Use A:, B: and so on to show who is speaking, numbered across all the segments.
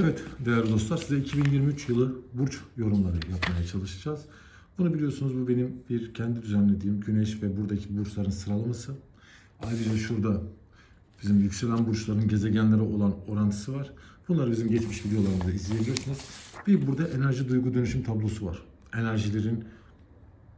A: Evet değerli dostlar size 2023 yılı burç yorumları yapmaya çalışacağız. Bunu biliyorsunuz bu benim bir kendi düzenlediğim güneş ve buradaki burçların sıralaması. Ayrıca şurada bizim yükselen burçların gezegenlere olan orantısı var. Bunları bizim geçmiş videolarımızda izleyebilirsiniz. Bir burada enerji duygu dönüşüm tablosu var. Enerjilerin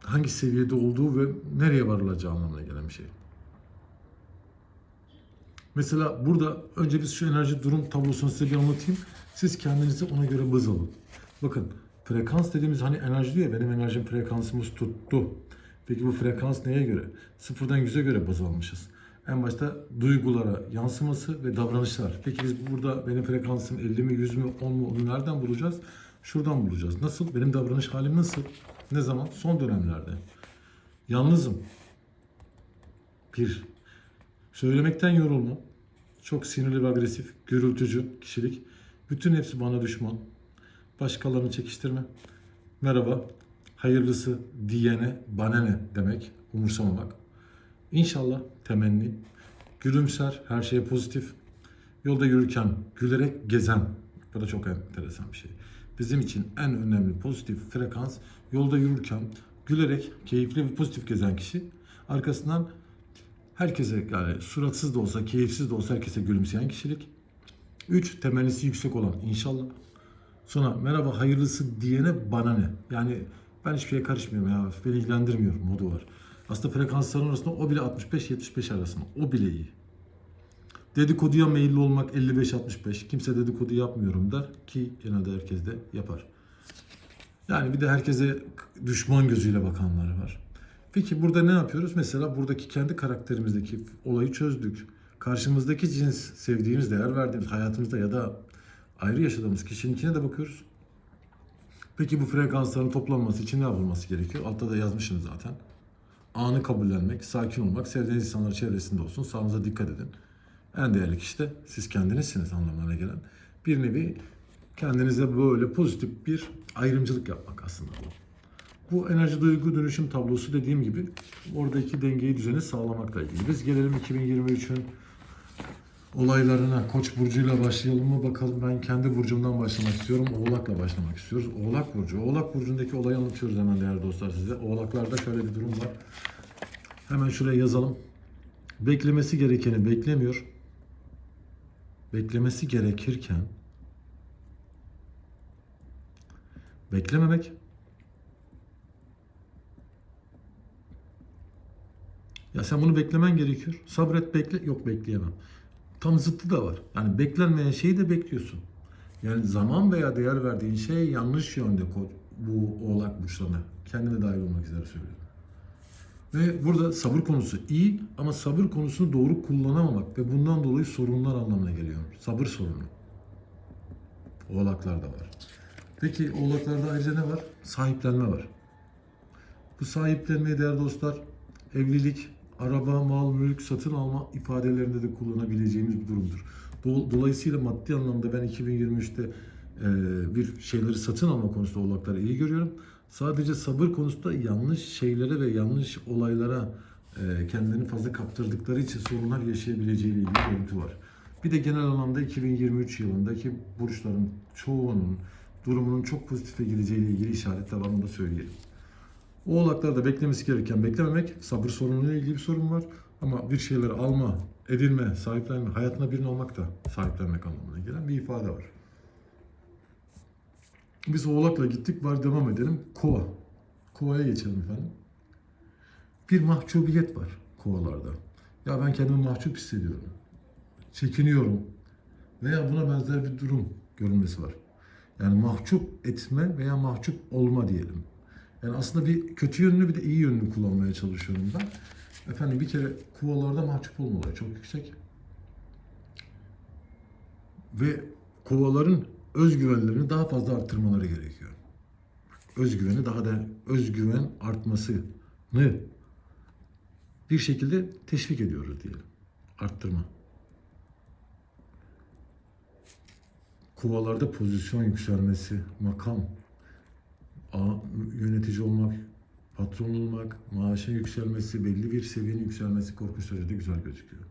A: hangi seviyede olduğu ve nereye varılacağı anlamına gelen bir şey. Mesela burada önce biz şu enerji durum tablosunu size bir anlatayım. Siz kendinizi ona göre baz alın. Bakın frekans dediğimiz hani enerji diyor ya benim enerjim frekansımız tuttu. Peki bu frekans neye göre? Sıfırdan yüze göre baz almışız. En başta duygulara yansıması ve davranışlar. Peki biz burada benim frekansım 50 mi 100 mü 10 mu onu nereden bulacağız? Şuradan bulacağız. Nasıl? Benim davranış halim nasıl? Ne zaman? Son dönemlerde. Yalnızım. Bir. Söylemekten yorulma. Çok sinirli ve agresif, gürültücü kişilik. Bütün hepsi bana düşman. Başkalarını çekiştirme. Merhaba, hayırlısı diyene bana ne demek, umursamamak. İnşallah temenni. Gülümser, her şeye pozitif. Yolda yürürken gülerek gezen. Bu da çok enteresan bir şey. Bizim için en önemli pozitif frekans yolda yürürken gülerek keyifli ve pozitif gezen kişi. Arkasından herkese yani suratsız da olsa, keyifsiz de olsa herkese gülümseyen kişilik. Üç, temennisi yüksek olan inşallah. Sonra merhaba hayırlısı diyene bana ne? Yani ben hiçbir şeye karışmıyorum ya, beni ilgilendirmiyor modu var. Aslında frekansların arasında o bile 65-75 arasında. O bile iyi. Dedikoduya meyilli olmak 55-65. Kimse dedikodu yapmıyorum der ki genelde herkes de yapar. Yani bir de herkese düşman gözüyle bakanlar var. Peki burada ne yapıyoruz? Mesela buradaki kendi karakterimizdeki olayı çözdük. Karşımızdaki cins sevdiğimiz, değer verdiğimiz hayatımızda ya da ayrı yaşadığımız kişininkine de bakıyoruz. Peki bu frekansların toplanması için ne yapılması gerekiyor? Altta da yazmışım zaten. Anı kabullenmek, sakin olmak, sevdiğiniz insanlar çevresinde olsun, sağlığınıza dikkat edin. En değerli kişi de siz kendinizsiniz anlamına gelen. Bir nevi kendinize böyle pozitif bir ayrımcılık yapmak aslında bu. Bu enerji duygu dönüşüm tablosu dediğim gibi oradaki dengeyi düzeni sağlamakla ilgili. Biz gelelim 2023'ün olaylarına Koç burcuyla başlayalım mı bakalım. Ben kendi burcumdan başlamak istiyorum. Oğlak'la başlamak istiyoruz. Oğlak burcu. Oğlak burcundaki olayı anlatıyoruz hemen değerli dostlar size. Oğlaklarda şöyle bir durum var. Hemen şuraya yazalım. Beklemesi gerekeni beklemiyor. Beklemesi gerekirken beklememek Ya sen bunu beklemen gerekiyor. Sabret bekle. Yok bekleyemem. Tam zıttı da var. Yani beklenmeyen şeyi de bekliyorsun. Yani zaman veya değer verdiğin şey yanlış yönde bu oğlak burçlarına. Kendine dahil olmak üzere söylüyorum. Ve burada sabır konusu iyi ama sabır konusunu doğru kullanamamak ve bundan dolayı sorunlar anlamına geliyor. Sabır sorunu. Oğlaklarda var. Peki oğlaklarda ayrıca ne var? Sahiplenme var. Bu sahiplenmeyi değerli dostlar evlilik, araba, mal, mülk, satın alma ifadelerinde de kullanabileceğimiz bir durumdur. Do- Dolayısıyla maddi anlamda ben 2023'te e, bir şeyleri satın alma konusunda oğlakları iyi görüyorum. Sadece sabır konusunda yanlış şeylere ve yanlış olaylara e, kendini fazla kaptırdıkları için sorunlar yaşayabileceğiyle ilgili görüntü var. Bir de genel anlamda 2023 yılındaki burçların çoğunun durumunun çok pozitife gideceğiyle ilgili işaretler var onu söyleyelim. Oğlaklarda beklemesi gereken beklememek, sabır sorunuyla ilgili bir sorun var. Ama bir şeyleri alma, edinme, sahiplenme, hayatına birini almak da sahiplenmek anlamına gelen bir ifade var. Biz oğlakla gittik, var devam edelim. Kova. Kovaya geçelim efendim. Bir mahcubiyet var kovalarda. Ya ben kendimi mahcup hissediyorum. Çekiniyorum. Veya buna benzer bir durum görülmesi var. Yani mahcup etme veya mahcup olma diyelim. Yani aslında bir kötü yönünü bir de iyi yönünü kullanmaya çalışıyorum ben. Efendim bir kere kovalarda mahcup olma olayı çok yüksek. Ve kovaların özgüvenlerini daha fazla arttırmaları gerekiyor. Özgüveni daha da özgüven artmasını bir şekilde teşvik ediyoruz diyelim. Arttırma. Kovalarda pozisyon yükselmesi, makam, yönetici olmak, patron olmak, maaşın yükselmesi, belli bir seviyenin yükselmesi korkunç derecede güzel gözüküyor.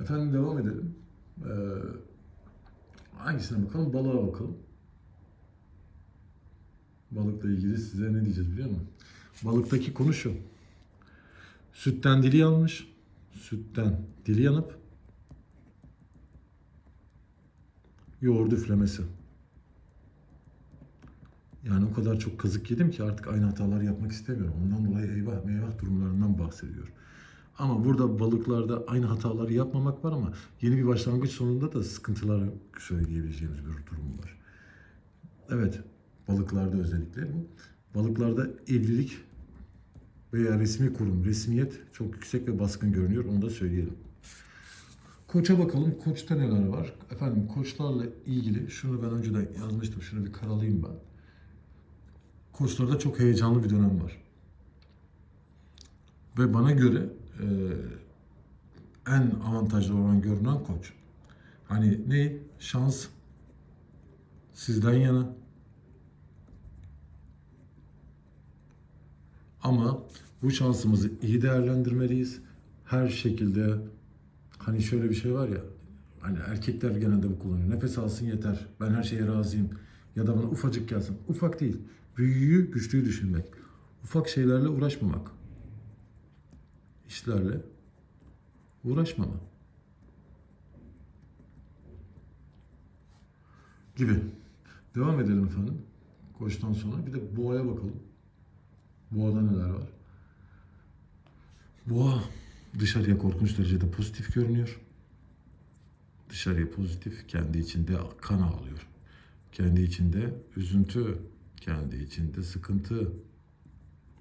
A: Efendim devam edelim. Ee, Hangisine bakalım? Balığa bakalım. Balıkla ilgili size ne diyeceğiz biliyor musun? Balıktaki konu şu. Sütten dili yanmış. Sütten dili yanıp yoğurdu üflemesi. Yani o kadar çok kazık yedim ki artık aynı hataları yapmak istemiyorum. Ondan dolayı eyvah meyvah durumlarından bahsediyor. Ama burada balıklarda aynı hataları yapmamak var ama yeni bir başlangıç sonunda da sıkıntılar söyleyebileceğimiz bir durum var. Evet, balıklarda özellikle bu. Balıklarda evlilik veya resmi kurum, resmiyet çok yüksek ve baskın görünüyor. Onu da söyleyelim. Koç'a bakalım. Koç'ta neler var? Efendim koçlarla ilgili şunu ben önceden yazmıştım. Şunu bir karalayayım ben. Koçlarda çok heyecanlı bir dönem var. Ve bana göre e, en avantajlı olan görünen koç. Hani ne? Şans sizden yana. Ama bu şansımızı iyi değerlendirmeliyiz. Her şekilde hani şöyle bir şey var ya hani erkekler genelde bu kullanıyor. Nefes alsın yeter. Ben her şeye razıyım. Ya da bana ufacık gelsin. Ufak değil. Büyüğü, güçlüyü düşünmek. Ufak şeylerle uğraşmamak. İşlerle uğraşmama. Gibi. Devam edelim efendim. Koçtan sonra bir de boğaya bakalım. Boğada neler var? Boğa dışarıya korkunç derecede pozitif görünüyor. Dışarıya pozitif, kendi içinde kan ağlıyor. Kendi içinde üzüntü, kendi içinde sıkıntı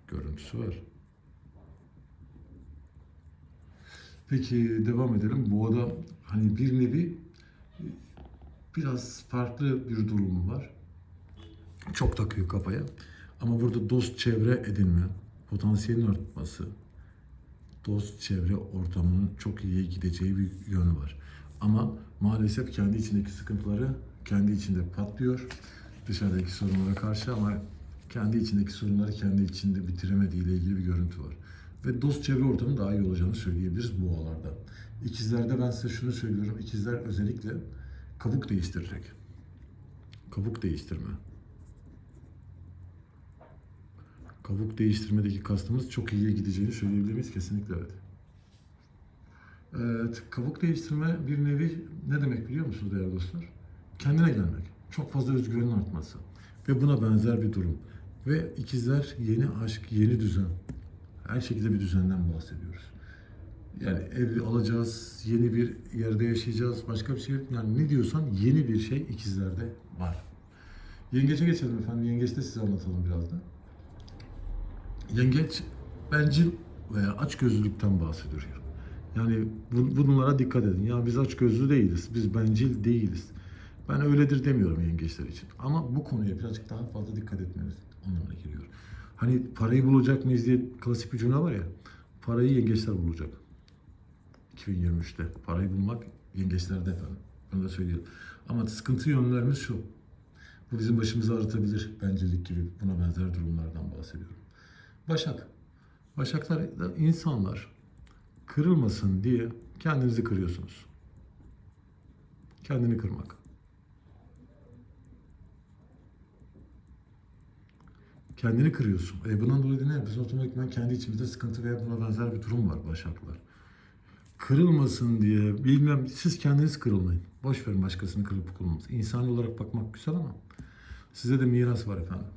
A: görüntüsü var. Peki devam edelim. Boğada hani bir nevi biraz farklı bir durum var. Çok takıyor kafaya. Ama burada dost çevre edinme, potansiyelin artması, dost çevre ortamının çok iyiye gideceği bir yönü var. Ama maalesef kendi içindeki sıkıntıları kendi içinde patlıyor. Dışarıdaki sorunlara karşı ama kendi içindeki sorunları kendi içinde bitiremediği ile ilgili bir görüntü var. Ve dost çevre ortamı daha iyi olacağını söyleyebiliriz bu oğalarda. İkizlerde ben size şunu söylüyorum. İkizler özellikle kabuk değiştirecek. Kabuk değiştirme. Kabuk değiştirmedeki kastımız çok iyiye gideceğini söyleyebilir? Kesinlikle evet. Evet, kabuk değiştirme bir nevi ne demek biliyor musunuz değerli dostlar? Kendine gelmek. Çok fazla özgüvenin artması. Ve buna benzer bir durum. Ve ikizler yeni aşk, yeni düzen. Her şekilde bir düzenden bahsediyoruz. Yani ev alacağız, yeni bir yerde yaşayacağız, başka bir şey. Yani ne diyorsan yeni bir şey ikizlerde var. Yengeçe geçelim efendim. Yengeçte size anlatalım biraz da. Yengeç bencil veya açgözlülükten bahsediyor. Yani bu- bunlara dikkat edin. Ya biz açgözlü değiliz, biz bencil değiliz. Ben öyledir demiyorum yengeçler için. Ama bu konuya birazcık daha fazla dikkat etmeniz anlamına geliyor. Hani parayı bulacak mıyız diye klasik bir cümle var ya. Parayı yengeçler bulacak. 2023'te parayı bulmak yengeçlerde efendim. Bunu da söyleyeyim. Ama sıkıntı yönlerimiz şu. Bu bizim başımızı ağrıtabilir. Bencillik gibi buna benzer durumlardan bahsediyorum. Başak. Başaklar insanlar kırılmasın diye kendinizi kırıyorsunuz. Kendini kırmak. Kendini kırıyorsun. E bundan dolayı ne? Biz otomatikman kendi içimizde sıkıntı veya buna benzer bir durum var Başaklar. Kırılmasın diye bilmem siz kendiniz kırılmayın. Boş verin başkasının kırılıp kırılması. İnsani olarak bakmak güzel ama size de miras var efendim.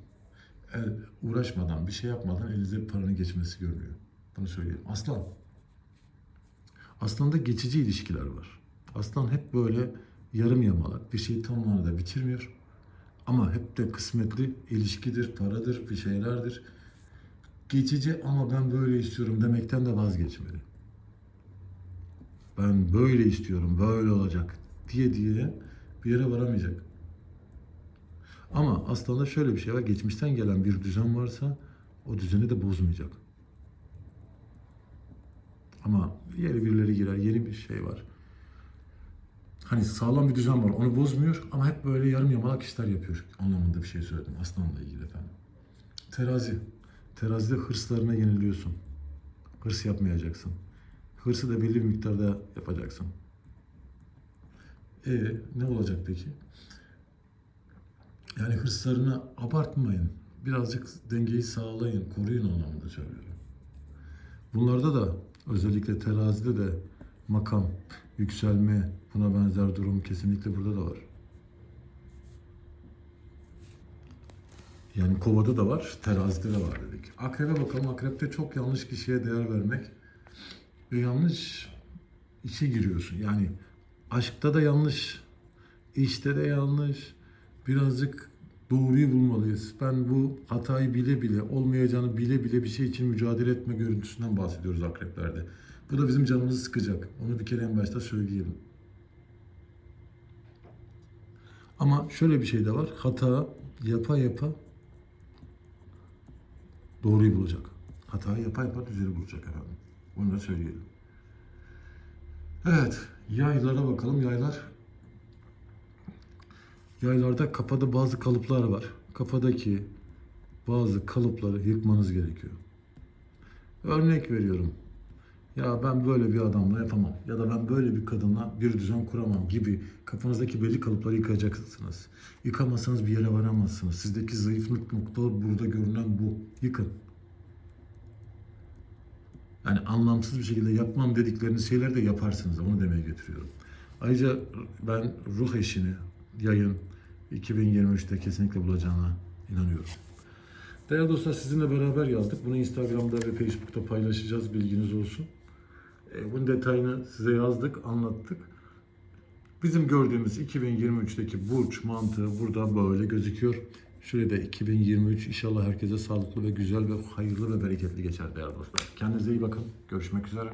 A: El, uğraşmadan, bir şey yapmadan elinize paranın geçmesi görülüyor. Bunu söyleyeyim. Aslan. Aslan'da geçici ilişkiler var. Aslan hep böyle yarım yamalak bir şeyi tam manada bitirmiyor. Ama hep de kısmetli ilişkidir, paradır, bir şeylerdir. Geçici ama ben böyle istiyorum demekten de vazgeçmeli. Ben böyle istiyorum, böyle olacak diye diye bir yere varamayacak. Ama aslında şöyle bir şey var. Geçmişten gelen bir düzen varsa o düzeni de bozmayacak. Ama yeni birileri girer, yeni bir şey var. Hani sağlam bir düzen var, onu bozmuyor ama hep böyle yarım yamalak işler yapıyor anlamında bir şey söyledim aslanla ilgili efendim. Terazi. Terazide hırslarına yeniliyorsun. Hırs yapmayacaksın. Hırsı da belli bir miktarda yapacaksın. E ne olacak peki? Yani hırslarını abartmayın. Birazcık dengeyi sağlayın, koruyun anlamında söylüyorum. Bunlarda da özellikle terazide de makam, yükselme, buna benzer durum kesinlikle burada da var. Yani kovada da var, terazide de var dedik. Akrebe bakalım. Akrepte çok yanlış kişiye değer vermek ve yanlış işe giriyorsun. Yani aşkta da yanlış, işte de yanlış. Birazcık doğruyu bulmalıyız. Ben bu hatayı bile bile, olmayacağını bile bile bir şey için mücadele etme görüntüsünden bahsediyoruz akreplerde. Bu da bizim canımızı sıkacak. Onu bir kere en başta söyleyelim. Ama şöyle bir şey de var. Hata yapa yapa doğruyu bulacak. Hatayı yapa yapa düzeni bulacak efendim. Bunu da söyleyelim. Evet, yaylara bakalım. Yaylar Yaylarda kafada bazı kalıplar var. Kafadaki bazı kalıpları yıkmanız gerekiyor. Örnek veriyorum. Ya ben böyle bir adamla yapamam ya da ben böyle bir kadınla bir düzen kuramam gibi kafanızdaki belli kalıpları yıkacaksınız. Yıkamazsanız bir yere varamazsınız. Sizdeki zayıflık nokta burada görünen bu. Yıkın. Yani anlamsız bir şekilde yapmam dedikleriniz şeyler de yaparsınız. Onu demeye getiriyorum. Ayrıca ben ruh eşini, yayın 2023'te kesinlikle bulacağına inanıyorum. Değerli dostlar sizinle beraber yazdık. Bunu Instagram'da ve Facebook'ta paylaşacağız. Bilginiz olsun. E, bunun detayını size yazdık, anlattık. Bizim gördüğümüz 2023'teki burç mantığı burada böyle gözüküyor. Şurada 2023 inşallah herkese sağlıklı ve güzel ve hayırlı ve bereketli geçer değerli dostlar. Kendinize iyi bakın. Görüşmek üzere.